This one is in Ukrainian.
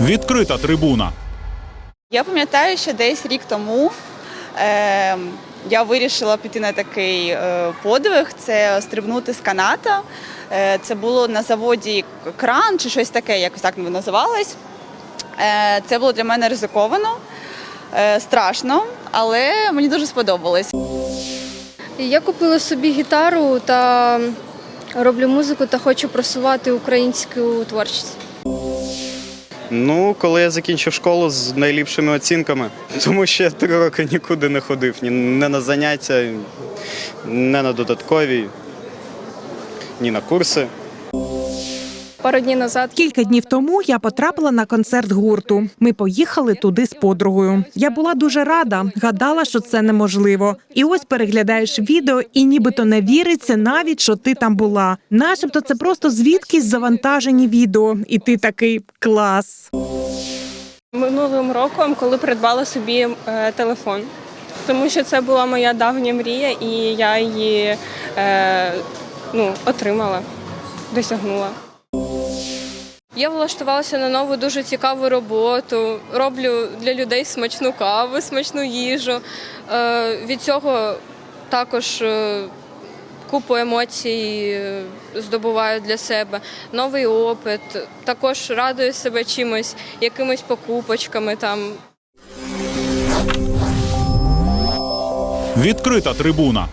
Відкрита трибуна. Я пам'ятаю, що десь рік тому е, я вирішила піти на такий е, подвиг це стрибнути з каната. Е, це було на заводі кран чи щось таке, якось так воно називалось. Е, це було для мене ризиковано, е, страшно, але мені дуже сподобалось. Я купила собі гітару та роблю музику та хочу просувати українську творчість. Ну, коли я закінчив школу з найліпшими оцінками, тому що я три роки нікуди не ходив, ні не на заняття, не на додаткові, ні на курси. Пару днів назад Кілька днів тому я потрапила на концерт гурту. Ми поїхали туди з подругою. Я була дуже рада, гадала, що це неможливо. І ось переглядаєш відео, і нібито не віриться навіть, що ти там була. Начебто це просто звідкись завантажені відео, і ти такий клас. Минулим роком, коли придбала собі е, телефон, тому що це була моя давня мрія, і я її е, ну, отримала, досягнула. Я влаштувалася на нову дуже цікаву роботу. Роблю для людей смачну каву, смачну їжу. Е, від цього також е, купу емоцій е, здобуваю для себе, новий опит. Також радую себе чимось, якимись покупочками там. Відкрита трибуна.